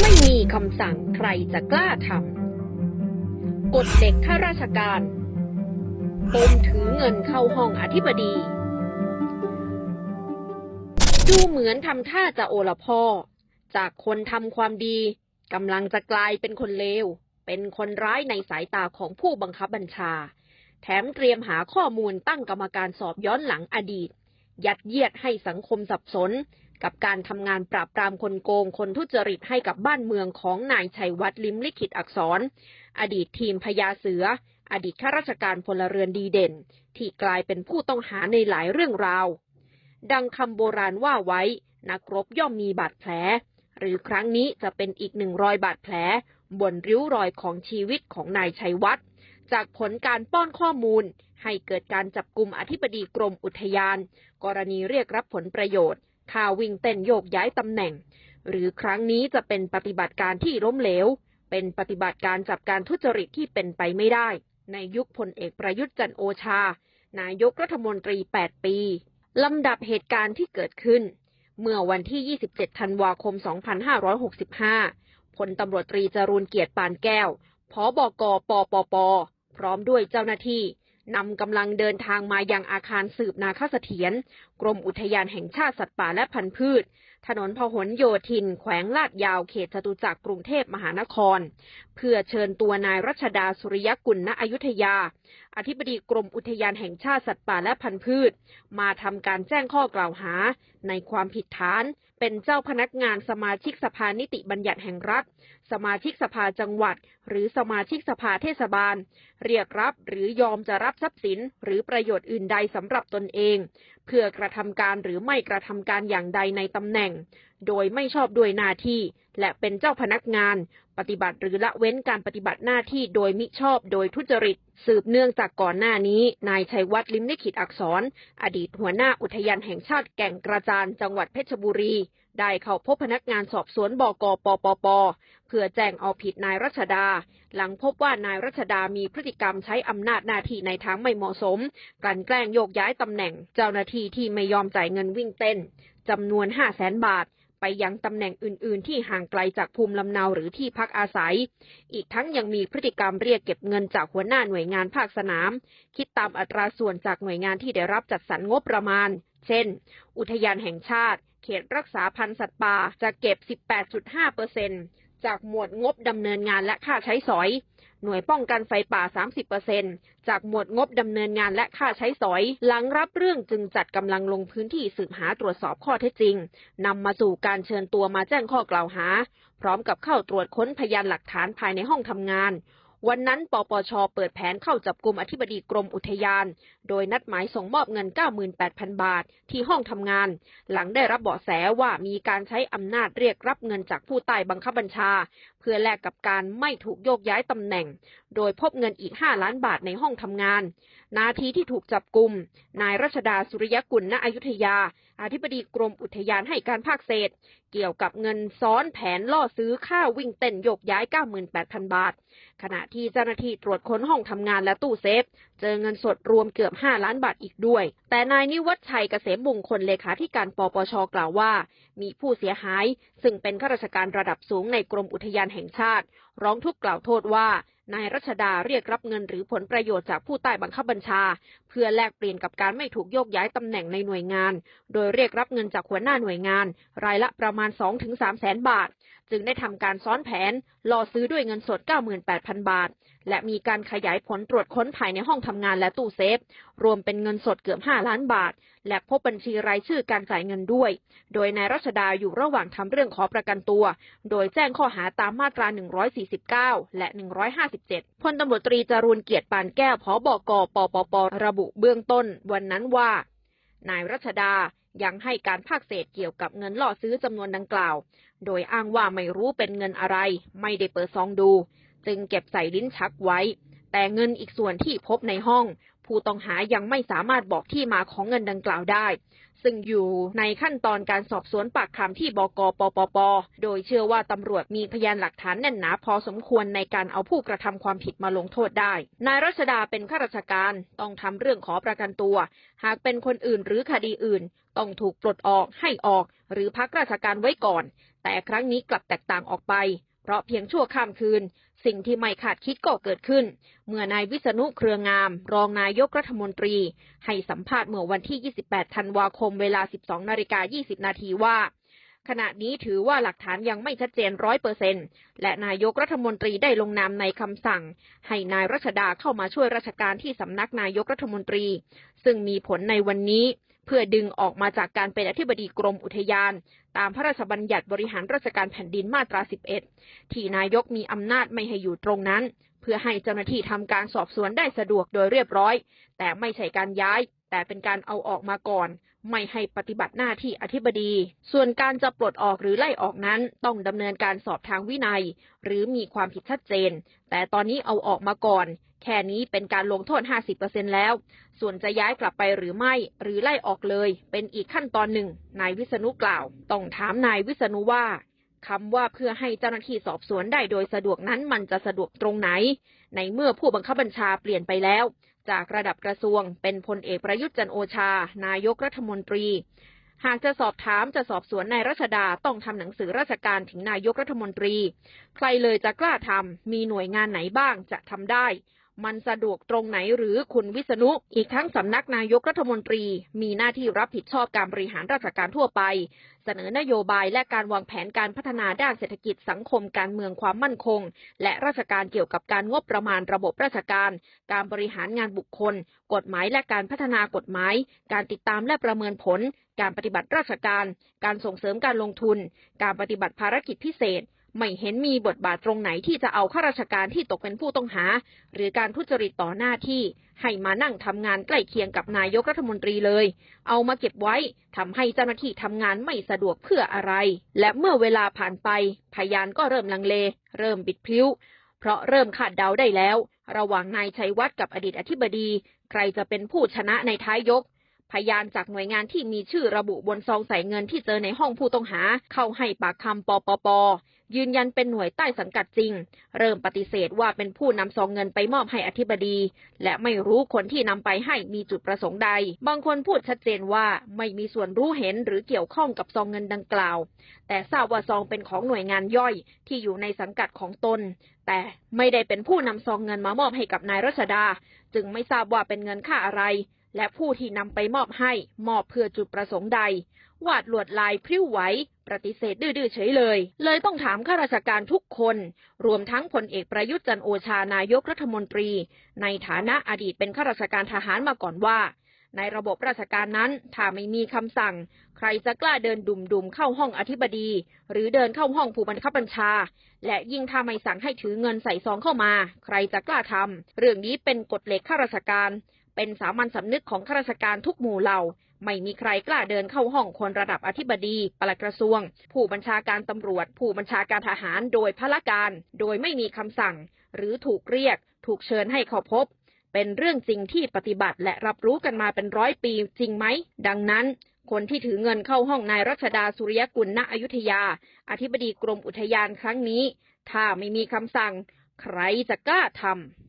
ไม่มีคำสั่งใครจะกล้าทำกฎเด็กข้าราชการปมถือเงินเข้าห้องอธิบดี ดูเหมือนทำท่าจะโอละพ่อ จากคนทำความดีกำลังจะกลายเป็นคนเลว เป็นคนร้ายในสายตาของผู้บังคับบัญชา แถมเตรียมหาข้อมูลตั้งกรรมการสอบย้อนหลังอดีต ยัดเยียดให้สังคมสับสน กับการทำงานปราบปรามคนโกง คนทุจริตให้กับบ้านเมืองของนายชัยวัฒน์ลิมลิขิตอักษร อดีตทีมพญาเสือ อดีตข้าราชการพลเรือนดีเด่น ที่กลายเป็นผู้ต้องหาในหลายเรื่องราว ดังคำโบราณว่าไว้ นักรบย่อมมีบาดแผล หรือครั้งนี้จะเป็นอีกหนึ่งรอยบาดแผล บนริ้วรอยของชีวิตของนายชัยวัฒน์จากผลการป้อนข้อมูล ให้เกิดการจับกลุ่มอธิบดีกรมอุทยาน กรณีเรียกรับผลประโยชน์ ข่าววิ่งเต้นโยกย้ายตำแหน่ง หรือครั้งนี้จะเป็นปฏิบัติการที่ล้มเหลว เป็นปฏิบัติการจับการทุจริตที่เป็นไปไม่ได้ ในยุคพลเอกประยุทธ์จันโอชา นายกรัฐมนตรี 8 ปี ลำดับเหตุการณ์ที่เกิดขึ้น เมื่อวันที่ 27 ธันวาคม 2565 พลตำรวจตรีจรูนเกียรติปานแก้ว ผบกปปป พร้อมด้วยเจ้าหน้าที่ นำกำลังเดินทางมายังอาคารสืบนาคเสถียรกรมอุทยานแห่งชาติสัตว์ป่าและพันธุ์พืช ถนนพหลโยธิน แขวงลาดยาวเขตจตุจักรกรุงเทพมหานคร เพื่อเชิญตัวนายรัชดาสุริยกุลณอยุธยา อธิบดีกรมอุทยานแห่งชาติสัตว์ป่าและพันธุ์พืช มาทำการแจ้งข้อกล่าวหา ในความผิดฐาน เป็นเจ้าพนักงานสมาชิกสภานิติบัญญัติแห่งรัฐ สมาชิกสภาจังหวัด หรือสมาชิกสภาเทศบาล เรียกรับหรือยอมจะรับทรัพย์สิน หรือประโยชน์อื่นใดสำหรับตนเอง เพื่อกระทำการหรือไม่กระทำการอย่างใดในตำแหน่งโดยไม่ชอบด้วยหน้าที่ และเป็นเจ้าพนักงาน ปฏิบัติหรือละเว้นการปฏิบัติหน้าที่โดยมิชอบโดยทุจริต สืบเนื่องจากก่อนหน้านี้ นายชัยวัฒน์ลิมลิขิตอักษร อดีตหัวหน้าอุทยานแห่งชาติแก่งกระจานจังหวัดเพชรบุรี ได้เข้าพบพนักงานสอบสวนบกปปป เพื่อแจ้งเอาผิดนายรัชดา หลังพบว่านายรัชดามีพฤติกรรมใช้อำนาจหน้าที่ในทางไม่เหมาะสมกลั่นแกล้งโยกย้ายตำแหน่ง เจ้าหน้าที่ที่ไม่ยอมจ่ายเงินวิ่งเต้นจำนวน5 0 0แสนบาท ยังตำแหน่งอื่น ๆ ที่ห่างไกลจากภูมิลำเนาหรือที่พักอาศัย อีกทั้งยังมีพฤติกรรมเรียกเก็บเงินจากหัวหน้าหน่วยงานภาคสนาม คิดตามอัตราส่วนจากหน่วยงานที่ได้รับจัดสรรงบประมาณ เช่น อุทยานแห่งชาติ เขตรักษาพันธุ์สัตว์ป่าจะเก็บ 18.5เปอร์เซ็น จากหมวดงบดำเนินงานและค่าใช้สอย หน่วยป้องกันไฟป่า 30%จากหมวดงบดำเนินงานและค่าใช้สอย หลังรับเรื่องจึงจัดกำลังลงพื้นที่สืบหาตรวจสอบข้อเท็จจริงนำมาสู่การเชิญตัวมาแจ้งข้อกล่าวหา พร้อมกับเข้าตรวจค้นพยานหลักฐานภายในห้องทำงาน วันนั้นปปชเปิดแผนเข้าจับกลุ่มอธิบดีกรมอุทยาน โดยนัดหมายส่งมอบเงิน 98,000 บาทที่ห้องทำงาน หลังได้รับเบาะแสว่ามีการใช้อำนาจเรียกรับเงินจากผู้ใต้บังคับบัญชา เพื่อแลกกับการไม่ถูกโยกย้ายตำแหน่ง โดยพบเงินอีก 5 ล้านบาทในห้องทำงาน นาทีที่ถูกจับกลุ่มนายรัชดาสุริยกุลณอยุธยา อธิบดีกรมอุทยานให้การภาคเศษ เกี่ยวกับเงินซ้อนแผนล่อซื้อค่าวิ่งเต้นโยกย้าย 98,000 บาท ขณะที่เจ้าหน้าที่ตรวจค้นห้องทำงานและตู้เซฟ เจอเงินสดรวมเกือบ 5 ล้านบาทอีกด้วย แต่นายนิวัฒชัยเกษมมงคลเลขาธิการปปชกล่าวว่า มีผู้เสียหาย ซึ่งเป็นข้าราชการระดับสูงในกรมอุทยานแห่งชาติ ร้องทุกข์กล่าวโทษว่า นายรัชดาเรียกรับเงินหรือผลประโยชน์จากผู้ใต้บังคับบัญชา เพื่อแลกเปลี่ยนกับการไม่ถูกโยกย้ายตำแหน่งในหน่วยงาน โดยเรียกรับเงินจากหัวหน้าหน่วยงาน รายละประมาณ 2-3 แสนบาท จึงได้ทำการซ้อนแผนล่อซื้อด้วยเงินสด 98,000 บาท และมีการขยายผลตรวจค้นภายในห้องทำงานและตู้เซฟ รวมเป็นเงินสดเกือบ 5 ล้านบาท และพบบัญชีรายชื่อการจ่ายเงินด้วย โดยนายรัชดาอยู่ระหว่างทำเรื่องขอประกันตัว โดยแจ้งข้อหาตามมาตรา 149 และ 157 พลตำรวจตรีจรูนเกียรติปานแก้วผบกปปประบุเบื้องต้น วันนั้นว่า นายรัชดายังให้การภาคเศษเกี่ยวกับเงินล่อซื้อจำนวนดังกล่าว โดยอ้างว่าไม่รู้เป็นเงินอะไร ไม่ได้เปิดซองดู จึงเก็บใส่ลิ้นชักไว้ แต่เงินอีกส่วนที่พบในห้อง ผู้ต้องหายังไม่สามารถบอกที่มาของเงินดังกล่าวได้ ซึ่งอยู่ในขั้นตอนการสอบสวนปากคำที่บกปปป โดยเชื่อว่าตำรวจมีพยานหลักฐานแน่นหนาพอสมควรในการเอาผู้กระทำความผิดมาลงโทษได้ นายรัชดาเป็นข้าราชการต้องทำเรื่องขอประกันตัว หากเป็นคนอื่นหรือคดีอื่น ต้องถูกปลดออกให้ออก หรือพักราชการไว้ก่อน แต่ครั้งนี้กลับแตกต่างออกไป เพราะเพียงชั่วข้ามคืน สิ่งที่ไม่คาดคิดก็เกิดขึ้น เมื่อนายวิษณุเครืองาม รองนายกรัฐมนตรี ให้สัมภาษณ์เมื่อวันที่ 28 ธันวาคมเวลา 12 นาฬิกา 20 นาทีว่า ขณะนี้ถือว่าหลักฐานยังไม่ชัดเจนร้อยเปอร์เซ็นและนายกรัฐมนตรีได้ลงนามในคำสั่ง ให้นายรัชดาเข้ามาช่วยราชการที่สำนักนายกรัฐมนตรี ซึ่งมีผลในวันนี้ เพื่อดึงออกมาจากการเป็นอธิบดีกรมอุทยาน ตามพระราชบัญญัติบริหารราชการแผ่นดินมาตรา 11 ที่นายกมีอำนาจไม่ให้อยู่ตรงนั้น เพื่อให้เจ้าหน้าที่ทำการสอบสวนได้สะดวกโดยเรียบร้อย แต่ไม่ใช่การย้าย แต่เป็นการเอาออกมาก่อน ไม่ให้ปฏิบัติหน้าที่อธิบดี ส่วนการจะปลดออกหรือไล่ออกนั้น ต้องดำเนินการสอบทางวินัย หรือมีความผิดชัดเจน แต่ตอนนี้เอาออกมาก่อน แค่นี้เป็นการลงโทษ 50%แล้ว ส่วนจะย้ายกลับไปหรือไม่ หรือไล่ออกเลย เป็นอีกขั้นตอนหนึ่ง นายวิษณุกล่าว ต้องถามนายวิษณุว่าคำว่าเพื่อให้เจ้าหน้าที่สอบสวนได้โดยสะดวกนั้นมันจะสะดวกตรงไหน ในเมื่อผู้บังคับบัญชาเปลี่ยนไปแล้ว จากระดับกระทรวง เป็นพลเอกประยุทธ์จันโอชา นายกรัฐมนตรี หากจะสอบถามจะสอบสวนนายรัชดาต้องทำหนังสือราชการถึงนายกรัฐมนตรี ใครเลยจะกล้าทำมีหน่วยงานไหนบ้างจะทำได้ มันสะดวกตรงไหนหรือคุณวิษณุ อีกทั้งสำนักนายกรัฐมนตรี มีหน้าที่รับผิดชอบการบริหารราชการทั่วไป เสนอนโยบายและการวางแผนการพัฒนาด้านเศรษฐกิจสังคมการเมืองความมั่นคง และราชการเกี่ยวกับการงบประมาณระบบราชการ การบริหารงานบุคคล กฎหมายและการพัฒนากฎหมาย การติดตามและประเมินผล การปฏิบัติราชการ การส่งเสริมการลงทุน การปฏิบัติภารกิจพิเศษ ไม่เห็นมีบทบาทตรงไหนที่จะเอาข้าราชการที่ตกเป็นผู้ต้องหา หรือการทุจริตต่อหน้าที่ ให้มานั่งทำงานใกล้เคียงกับนายกรัฐมนตรีเลย เอามาเก็บไว้ทำให้เจ้าหน้าที่ทำงานไม่สะดวกเพื่ออะไร และเมื่อเวลาผ่านไป พยานก็เริ่มลังเล เริ่มบิดพลิ้ว เพราะเริ่มคาดเดาได้แล้ว ระหว่างนายชัยวัฒน์กับอดีตอธิบดี ใครจะเป็นผู้ชนะในท้ายยกพยานจากหน่วยงานที่มีชื่อระบุบนซองใส่เงินที่เจอในห้องผู้ต้องหา เข้าให้ปากคำปปป ยืนยันเป็นหน่วยใต้สังกัดจริง เริ่มปฏิเสธว่าเป็นผู้นำซองเงินไปมอบให้อธิบดี และไม่รู้คนที่นำไปให้มีจุดประสงค์ใด บางคนพูดชัดเจนว่าไม่มีส่วนรู้เห็นหรือเกี่ยวข้องกับซองเงินดังกล่าว แต่ทราบว่าซองเป็นของหน่วยงานย่อยที่อยู่ในสังกัดของตน แต่ไม่ได้เป็นผู้นำซองเงินมามอบให้กับนายรัชดา จึงไม่ทราบว่าเป็นเงินค่าอะไร และผู้ที่นำไปมอบให้มอบเพื่อจุดประสงค์ใด วาดลวดลายพริ้วไหว ปฏิเสธดื้อๆเฉยเลย เลยต้องถามข้าราชการทุกคน รวมทั้งพลเอกประยุทธ์จันโอชานายกรัฐมนตรี ในฐานะอดีตเป็นข้าราชการทหารมาก่อนว่า ในระบบราชการนั้นถ้าไม่มีคำสั่ง ใครจะกล้าเดินดุมๆเข้าห้องอธิบดี หรือเดินเข้าห้องผู้บังคับบัญชา และยิ่งถ้าไม่สั่งให้ถือเงินใส่ซองเข้ามา ใครจะกล้าทำเรื่องนี้เป็นกฎเหล็กข้าราชการ เป็นสามัญสำนึกของข้าราชการทุกหมู่เหล่า ไม่มีใครกล้าเดินเข้าห้องคนระดับอธิบดีปลัดกระทรวง ผู้บัญชาการตำรวจ ผู้บัญชาการทหารโดยพละการ โดยไม่มีคำสั่ง หรือถูกเรียก ถูกเชิญให้เข้าพบ เป็นเรื่องจริงที่ปฏิบัติและรับรู้กันมาเป็นร้อยปีจริงไหม ดังนั้นคนที่ถือเงินเข้าห้องนายรัชดาสุริยกุลณอยุธยา อธิบดีกรมอุทยานครั้งนี้ ถ้าไม่มีคำสั่ง ใครจะกล้าทำ